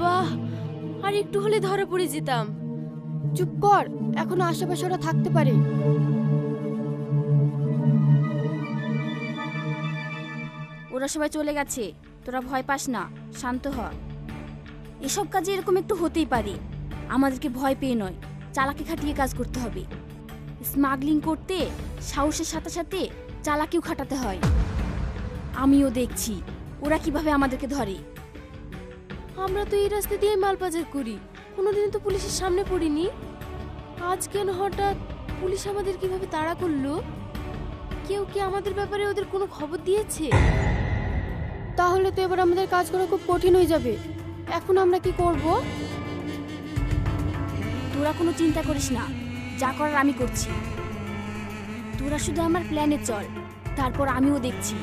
বাবা আর একটু হলে ধরা পড়ে যেতাম। চুপ কর এখনও আশেপাশে ওরা থাকতে পারে। ওরা সবাই চলে গেছে তোরা ভয় পাস না শান্ত হ। এসব কাজে এরকম একটু হতেই পারে আমাদেরকে ভয় পেয়ে নয় চালাকি খাটিয়ে কাজ করতে হবে। স্মাগলিং করতে সাহসের সাথে সাথে চালাকিও খাটাতে হয়। আমিও দেখছি ওরা কীভাবে আমাদেরকে ধরে। আমরা তো এই রাস্তা দিয়ে মাল পাচার করি। কোনোদিন তো পুলিশের সামনে পড়িনি। আজ কেন হঠাৎ পুলিশ আমাদের কীভাবে তাড়া করল? কেউ কি আমাদের ব্যাপারে ওদের কোনো খবর দিয়েছে? তাহলে তো এবার আমাদের কাজ করা খুব কঠিন হয়ে যাবে। এখন আমরা কি করব? তোরা কোনো চিন্তা করিস না। যা করার আমি করছি। তোরা শুধু আমার প্ল্যানে চল। তারপর আমিও দেখছি।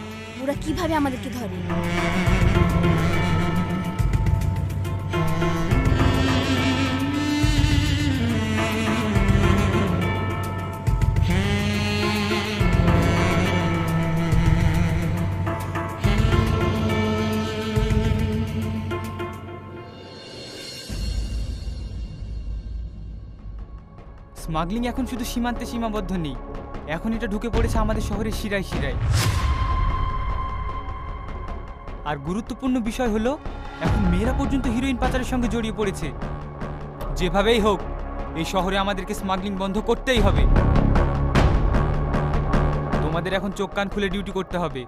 ওরা কীভাবে আমাদেরকে ধরে। স্মাগলিং এখন শুধু সীমান্তে সীমাবদ্ধ নেই। এখন এটা ঢুকে পড়েছে আমাদের শহরের শিরায় শিরায়। আর গুরুত্বপূর্ণ বিষয় হলো, এখন মেয়েরা পর্যন্ত হিরোইন পাচারের সঙ্গে জড়িয়ে পড়েছে। যেভাবেই হোক, এই শহরে আমাদেরকে স্মাগলিং বন্ধ করতেই হবে। তোমাদের এখন চোখ কান খুলে ডিউটি করতে হবে।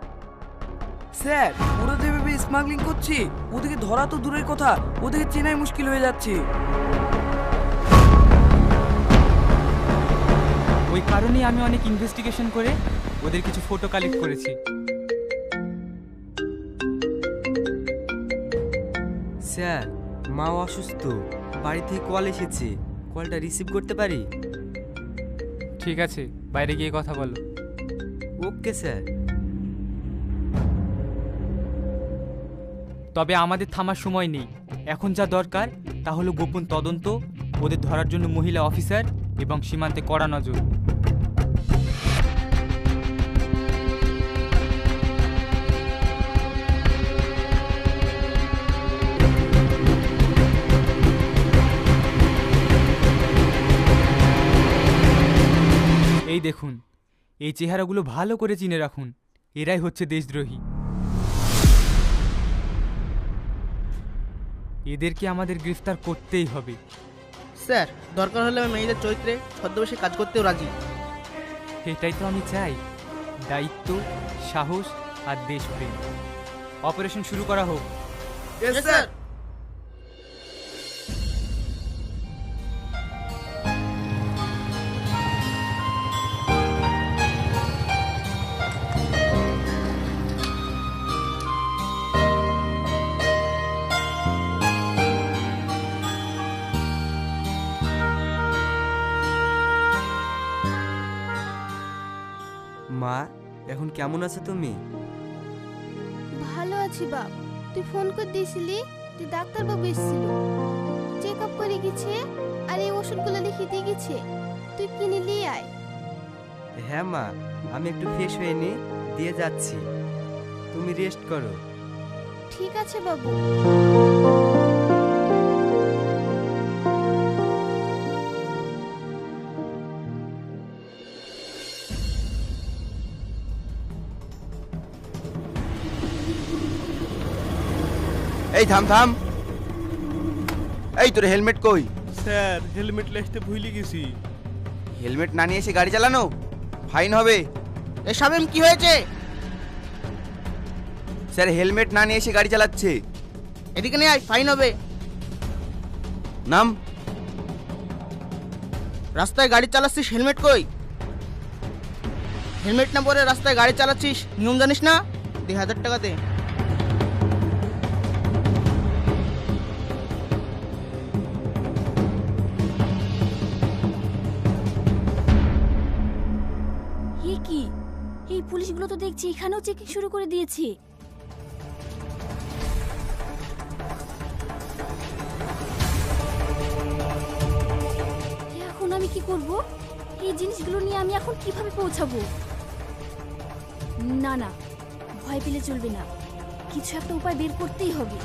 স্যার, ওরা যেভাবে স্মাগলিং করছে, ওদেরকে ধরা তো দূরের কথা, ওদেরকে চেনাই মুশকিল হয়ে যাচ্ছে। ওই কারণেই আমি অনেক ইনভেস্টিগেশন করে ওদের কিছু ফটো কালেক্ট করেছি। স্যার মা অসুস্থ। বাড়ি থেকে কল এসেছে। কলটা রিসিভ করতে পারি? ঠিক আছে বাইরে গিয়ে কথা বলো। Okay sir. তবে আমাদের থামার সময় নেই। এখন যা দরকার তা হলো গোপন তদন্ত ওদের ধরার জন্য মহিলা অফিসার এবং সীমান্তে কড়া নজর। এই দেখুন এই চেহারাগুলো ভালো করে চিনে রাখুন এরাই হচ্ছে দেশদ্রোহী। এদেরকে আমাদের গ্রেফতার করতেই হবে। স্যার দরকার হলে আমি মেয়েদের চরিত্রে ছদ্মবেশে কাজ করতেও রাজি। এটাই তো আমি চাই দায়িত্ব সাহস আর দেশপ্রেম। অপারেশন শুরু করা হোক। স্যার কেমন আছো তুমি? ভালো আছি বাপ। তুই ফোন করে দিয়েছিলি তুই ডাক্তারবাবু এসেছিল। চেক আপ করে গেছে আর এই ওষুধগুলো লিখে দিয়ে গেছে। তুই কিনে নিয়ে আয়। হ্যাঁ মা আমি একটু ফ্রেশ হয়ে নি দিয়ে যাচ্ছি। তুমি রেস্ট করো। ঠিক আছে বাবু। এই থাম থাম। এই তোর হেলমেট কই? স্যার হেলমেট লাইতে ভুলে গেছি। হেলমেট না নিয়ে এসে গাড়ি চালানো? ফাইন হবে। এ শামিম কি হয়েছে? স্যার হেলমেট না নিয়ে এসে গাড়ি চালাচ্ছে। এদিকে নিয়ে আয় ফাইন হবে। নাম? রাস্তায় গাড়ি চালাচ্ছিস হেলমেট কই? হেলমেট না পরে রাস্তায় গাড়ি চালাচ্ছিস নিয়ম জানিস না? দুই হাজার টাকা দেখছি এখানেও চেকিং শুরু করে দিয়েছি। এখন আমি কি করব? এই জিনিসগুলো নিয়ে আমি এখন কীভাবে পৌঁছাবো? না না, ভয় পেলে চলবে না। কিছু একটা উপায় বের করতেই হবে।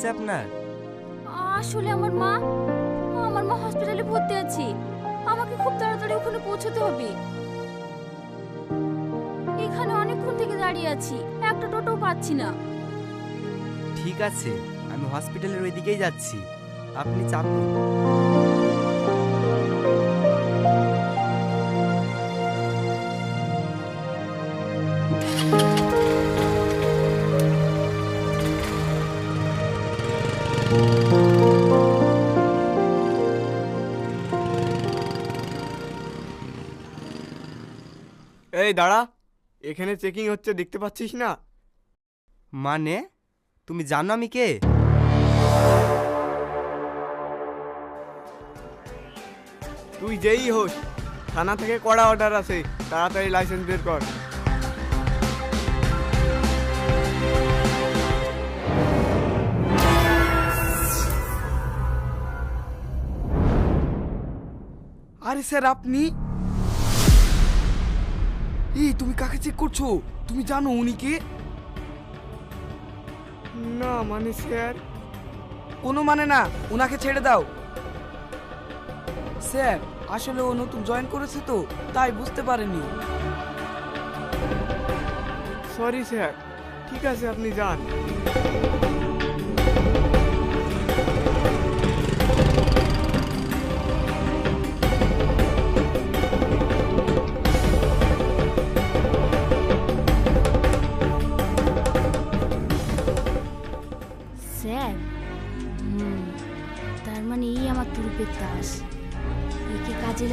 হয়েছে আপনার? আসলে আমার মা আমার মা হসপিটালে ভর্তি আছে। আমাকে খুব তাড়াতাড়ি ওখানে পৌঁছতে হবে। এখানে অনেকক্ষণ থেকে দাঁড়িয়ে আছি একটা টোটো পাচ্ছি না। ঠিক আছে আমি হসপিটালের ওই দিকেই যাচ্ছি। আপনি চাপুন। এই দাঁড়া। এখানে চেকিং হচ্ছে দেখতে পাচ্ছিস না? মানে? তুমি জানো আমি কে? তুই যেই হোস থানা থেকে কড়া অর্ডার আছে তাড়াতাড়ি লাইসেন্স বের কর। আরে স্যার আপনি? এই তুমি কাকে চেক করছ? তুমি জানো উনি কে? না মানে স্যার। কোনো মানে না ওনাকে ছেড়ে দাও। স্যার আসলে ও নতুন জয়েন করেছে তো তাই বুঝতে পারেনি। Sorry sir. ঠিক আছে আপনি যান।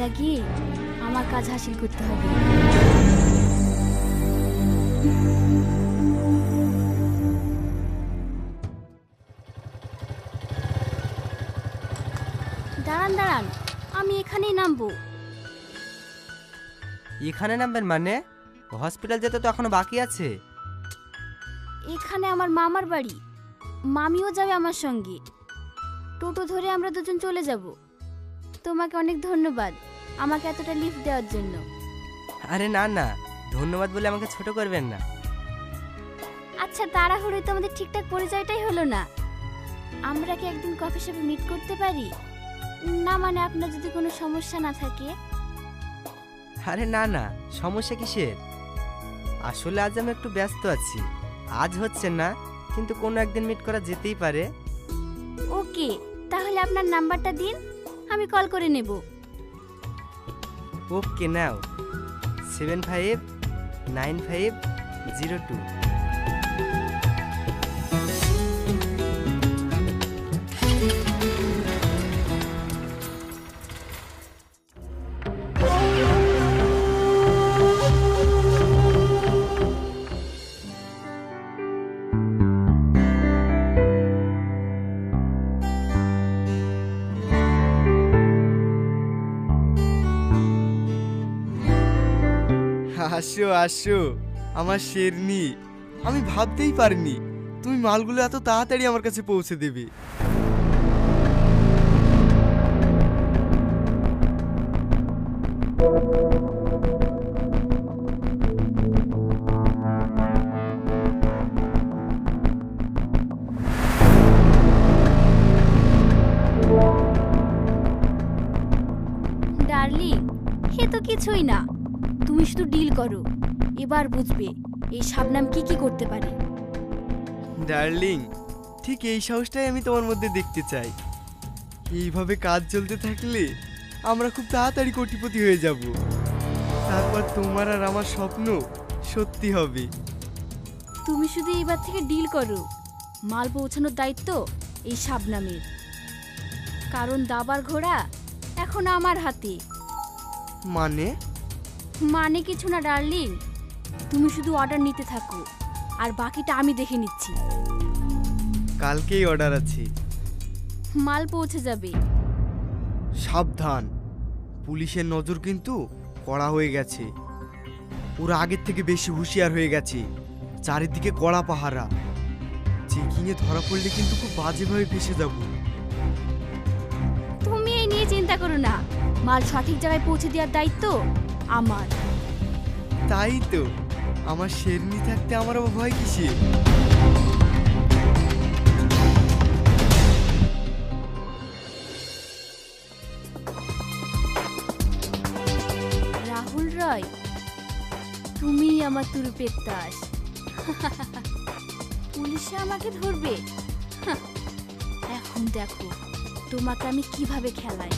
লাগিয়ে আমার কাজ হাসিল করতে হবে। দাঁড়ান দাঁড়ান আমি এখানেই নামবো। এখানে নামবেন মানে? হসপিটাল যেতে তো এখনও বাকি আছে। এখানে আমার মামার বাড়ি। মামিও যাবে আমার সঙ্গে। টোটো ধরে আমরা দুজন চলে যাব। তোমাকে অনেক ধন্যবাদ। আমাকে এতটা লিফট দেওয়ার জন্য। আরে না না। ধন্যবাদ বলে আমাকে ছোট করবেন না। আচ্ছা তাড়াহুড়োয় তো আমাদের ঠিকঠাক পরিচয়টাই হলো না। আমরা কি একদিন কফি শপে মিট করতে পারি? না মানে আপনার যদি কোনো সমস্যা না থাকে? আরে না না। সমস্যা কিসের? আসলে আজ আমি একটু ব্যস্ত আছি। আজ হচ্ছে না কিন্তু কোনো একদিন মিট করা যেতেই পারে। ওকে তাহলে আপনার নাম্বারটা দিন আমি কল করে নেব। ওকে নাও। Seven five nine five zero two. আসো আসো আমার শেরনি। আমি ভাবতেই পারিনি, তুমি মালগুলো এত তাড়াতাড়ি আমার কাছে পৌঁছে দেবে। এবার বুঝবে এই শাবনাম কি কি করতে পারে। ডার্লিং ঠিক এই সাহসটাই আমি তোমার মধ্যে দেখতে চাই। এইভাবে কাজ চলতে থাকলে আমরা খুব তাড়াতাড়ি কোটিপতি হয়ে যাব। তারপর তোমার আর আমার স্বপ্ন সত্যি হবে। তুমি শুধু এবার থেকে ডিল করো। মাল পৌঁছানোর দায়িত্ব এই শাবনামের। কারণ দাবার ঘোড়া এখন আমার হাতে। মানে? মানে কিছু না ডার্লিং। তুমি শুধু অর্ডার নিতে থাকো। আর বাকিটা আমি দেখে নিচ্ছি। কালকেই অর্ডার আছে। মাল পৌঁছে যাবে। সাবধান। পুলিশের নজর কিন্তু কড়া হয়ে গেছে। ওরা আগের থেকে বেশি হুঁশিয়ার হয়ে গেছে। চারিদিকে কড়া পাহারা। চেকিংয়ে ধরা পড়লে কিন্তু খুব বাজেভাবে ফেসে যাব। তুমি এই নিয়ে চিন্তা করো না। মাল সঠিক জায়গায় পৌঁছে দেওয়ার দায়িত্ব আমার। তাই তো। আমার শেরনি থাকতে আমার ভয় কিসে রাহুল রয় তুমি আমার তুরুপের তাস পুলিশে আমাকে ধরবে? হাহ, এখন দেখো তোমাকে আমি কীভাবে খেলাই।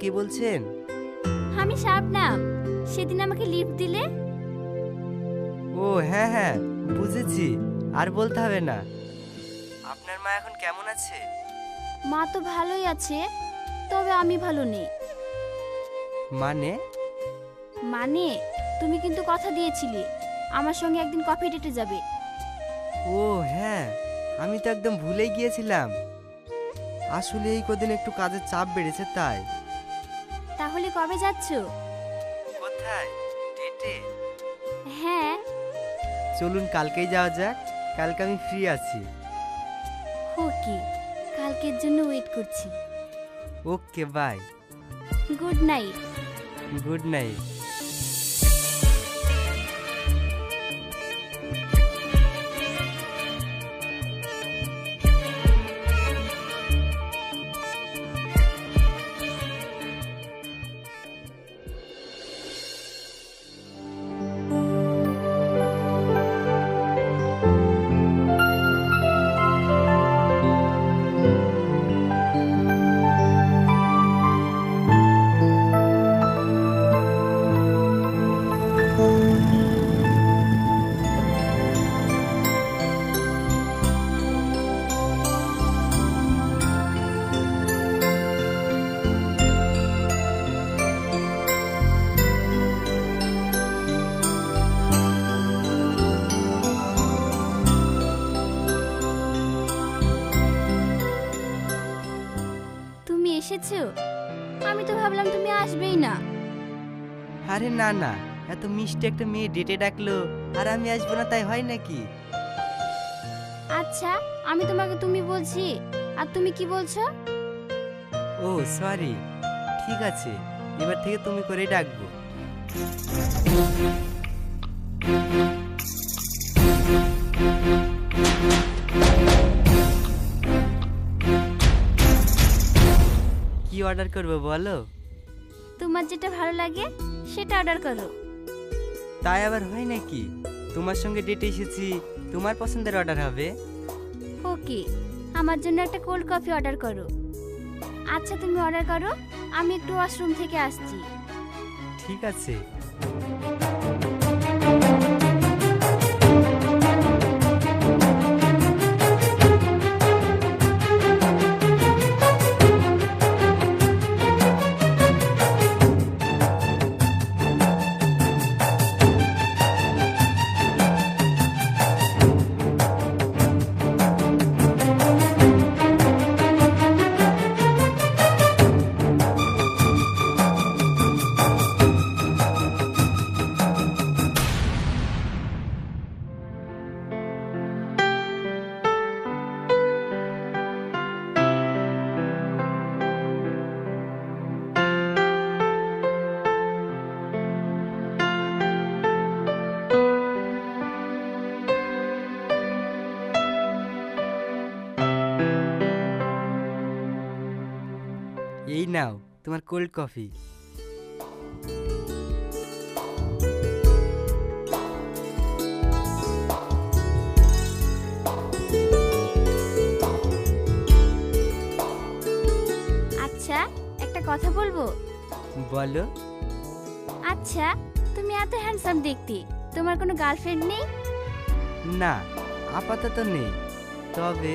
কে বলছেন? আমি শাবনাম সেদিন আমাকে লিফট দিলে? ও হ্যাঁ হ্যাঁ বুঝেছি আর বলতে হবে না। আপনার মা এখন কেমন আছে? মা তো ভালোই আছে তবে আমি ভালো নেই। মানে? মানে তুমি কিন্তু কথা দিয়েছিলে আমার সঙ্গে একদিন কফি ডেটে যাবে। ও হ্যাঁ আমি তো একদম ভুলেই গিয়েছিলাম। আসলে এই কদিন একটু কাজের চাপ বেড়েছে তাই। কবে যাচ্ছ? কোথায়? ডেটে হ্যাঁ। চলুন কালকেই যাওয়া যাক। কালকে আমি ফ্রি আছি। ওকে কালকের জন্য ওয়েট করছি। Okay bye good night good night আরে না না। এত মিষ্টি একটা মেয়ে ডেটে ডাকলো। আর আমি আসব না তাই হয় নাকি? আচ্ছা আমি তোমাকে তুমি বলছি। আর তুমি কি বলছো? ও সরি ঠিক আছে এবার থেকে তুমি করে ডাকবো। কি অর্ডার করব বলো? তোমার যেটা ভালো লাগে সেটা অর্ডার করো। তাই আবার হয় নাকি? তোমার সঙ্গে ডেটে এসেছি তোমার পছন্দের অর্ডার হবে। ওকে আমার জন্য একটা কোল্ড কফি অর্ডার করো। আচ্ছা তুমি অর্ডার করো আমি একটু ওয়াশরুম থেকে আসছি। ঠিক আছে। এই নাও তোমার কোল্ড কফি আচ্ছা একটা কথা বলব? বলো। আচ্ছা তুমি এত হ্যান্ডসাম দেখতে তোমার কোনো গার্লফ্রেন্ড নেই? না আপাতত নেই। তবে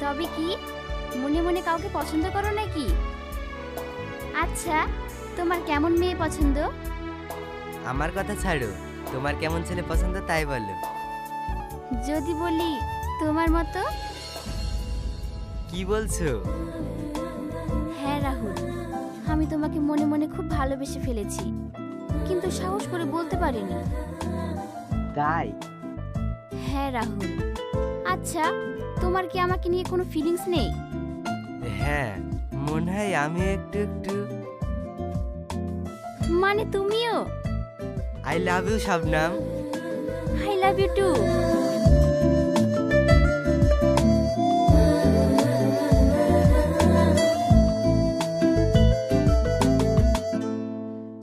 তবে কি? মনে মনে কাউকে পছন্দ করো নাকি? আচ্ছা তোমার কেমন মেয়ে পছন্দ? আমার কথা ছাড়ো তোমার কেমন ছেলে পছন্দ তাই বলো। যদি বলি তোমার মতো? কি বলছো? হ্যাঁ রাহুল আমি তোমাকে মনে মনে খুব ভালোবেসে ফেলেছি কিন্তু সাহস করে বলতে পারিনি। তাই? হ্যাঁ রাহুল। আচ্ছা তোমার কি আমাকে নিয়ে কোনো ফিলিংস নেই? হ্যাঁ মনে হয় আমি একটু একটু। মানে তুমিও? I love you Shabnam I love you too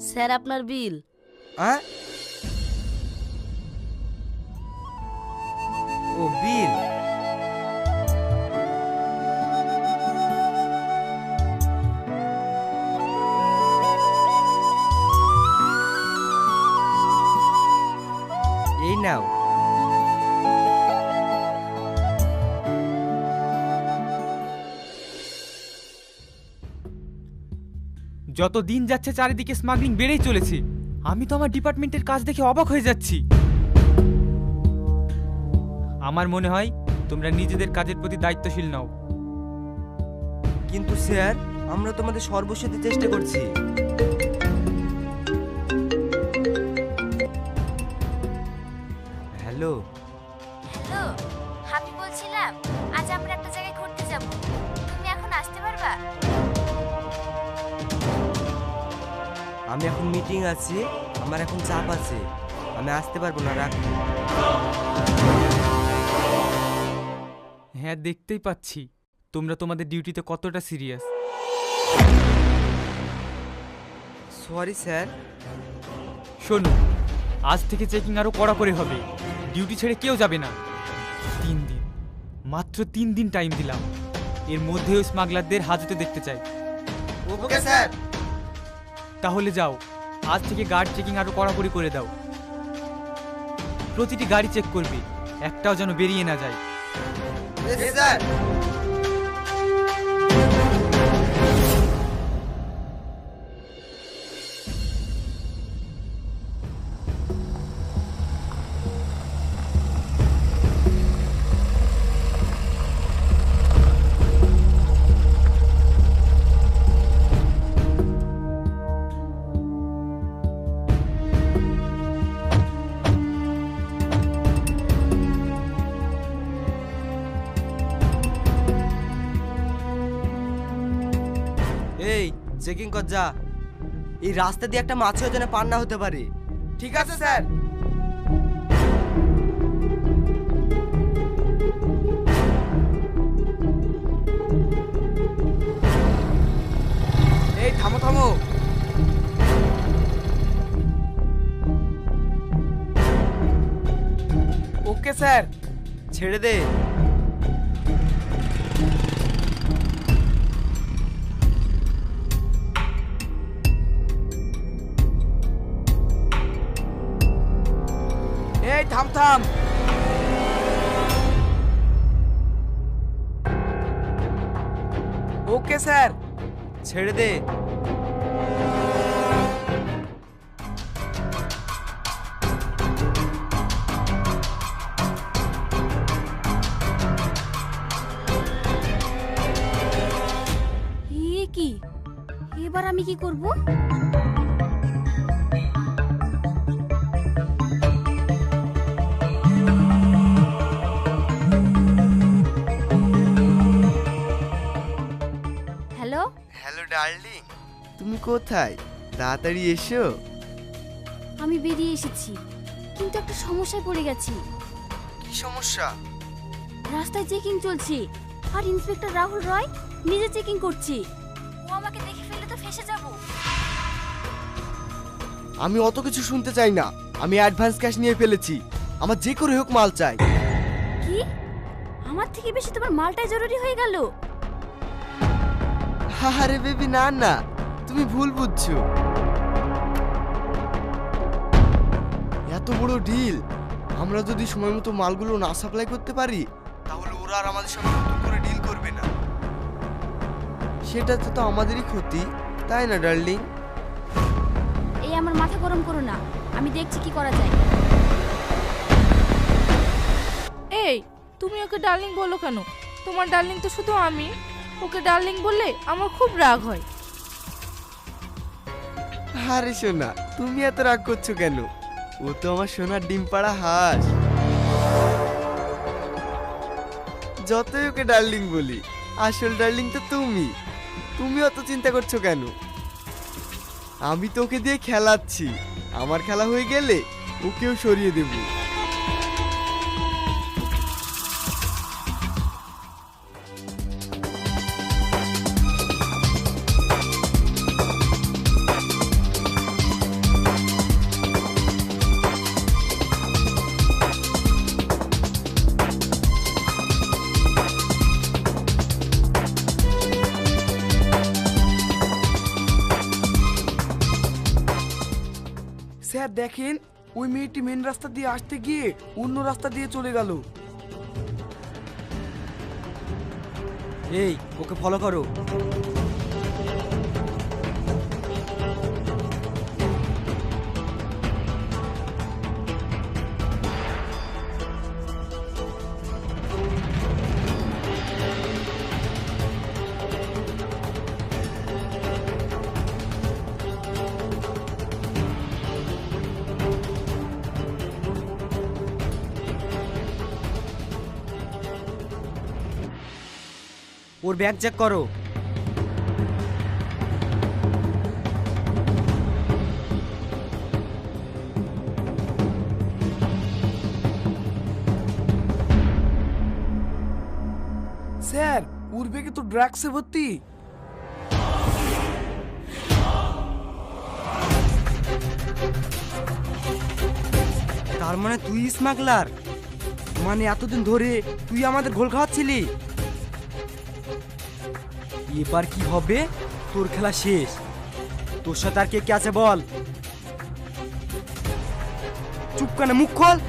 sir আপনার বিল? ও বিল? যত দিন যাচ্ছে চারিদিকে স্মাগলিং বেড়েই চলেছে আমি তো আমার ডিপার্টমেন্টের কাজ দেখে অবাক হয়ে যাচ্ছি। আমার মনে হয় তোমরা নিজেদের কাজের প্রতি দায়িত্বশীল নাও। কিন্তু স্যার আমরা তোমাদের সর্বস্ব চেষ্টা করছি। হ্যালো। হ্যালো আমি বলছিলাম আজ আমরা একটা জায়গায় ঘুরতে যাব। তুমি এখন আসতে পারবা? আমি এখন মিটিং আছি আমার এখন চাপ আছে। আমি আসতে পারব না রাখ। হ্যাঁ দেখতেই পাচ্ছি। তোমরা তোমাদের ডিউটিতে কতটা সিরিয়াস সরি স্যার। শোনো আজ থেকে চেকিং আরও কড়া করে হবে। ডিউটি ছেড়ে কেউ যাবে না। তিন দিন। মাত্র তিন দিন টাইম দিলাম। এর মধ্যেও স্মাগলারদের হাজতে দেখতে চাই। Okay sir. তাহলে যাও। আজ থেকে গার্ড চেকিং আরও কড়াকড়ি করে দাও। প্রতিটি গাড়ি চেক করবে। একটাও যেন বেরিয়ে না যায়। চেকিং কর যা। এই রাস্তা দিয়ে একটা মাছও যেন পার না হতে পারে। ঠিক আছে, স্যার? এই, থামো থামো। Okay, sir. ছেড়ে দে। এই থাম থাম ওকে স্যার ছেড়ে দে এ কি এবার আমি কি করব কোথায়? তাড়াতাড়ি এসো। আমি বেরিয়ে এসেছি কিন্তু একটা সমস্যায় পড়ে গেছি। কি সমস্যা? রাস্তায় চেকিং চলছে আর ইন্সপেক্টর রাহুল রয় নিজে চেকিং করছে। ও আমাকে দেখে ফেললে তো ফেসে যাব। আমি অত কিছু শুনতে চাই না। আমি অ্যাডভান্স ক্যাশ নিয়ে ফেলেছি। আমার যে করে হোক মাল চাই। কি? আমার থেকে বেশি তোমার মালটাই জরুরি হয়ে গেল। আরে বেবি না না। তুমি ভুল বুঝছ। এত বড় ডিল আমরা যদি সময় মতো মালগুলো না সাপ্লাই করতে পারি তাহলে ওরা আর আমাদের সঙ্গে নতুন করে ডিল করবে না। সেটাতে তো আমাদেরই ক্ষতি তাই না ডার্লিং এই আমার মাথা গরম করো না। আমি দেখছি কি করা যায়। এই তুমি ওকে ডার্লিং বলো কেন? তোমার ডার্লিং তো শুধু আমি। ওকে ডার্লিং বললে আমার খুব রাগ হয়। আরে সোনা, তুমি এত রাগ করছ কেন? ও তো আমার সোনার ডিম পাড়া হাঁস। যতই ওকে ডার্লিং বলি, আসল ডার্লিং তো তুমি। তুমি অত চিন্তা করছ কেন? আমি তো ওকে দিয়ে খেলাচ্ছি। আমার খেলা হয়ে গেলে ওকেও সরিয়ে দেব। দেখেন, ওই মেয়েটি মেন রাস্তা দিয়ে আসতে গিয়ে অন্য রাস্তা দিয়ে চলে গেল। এই, ওকে ফলো করো। ওর ব্যাগ চেক করো। স্যার, ওর ব্যাগে তো ড্রাগসে ভর্তি। তার মানে তুই স্মাগলার মানে এতদিন ধরে তুই আমাদের ঘোল খাওয়াচ্ছিলি? এবার কি হবে? তোর খেলা শেষ। তোর সাথে আর কে কে আছে বল? চুপ কানে মুখ খোল।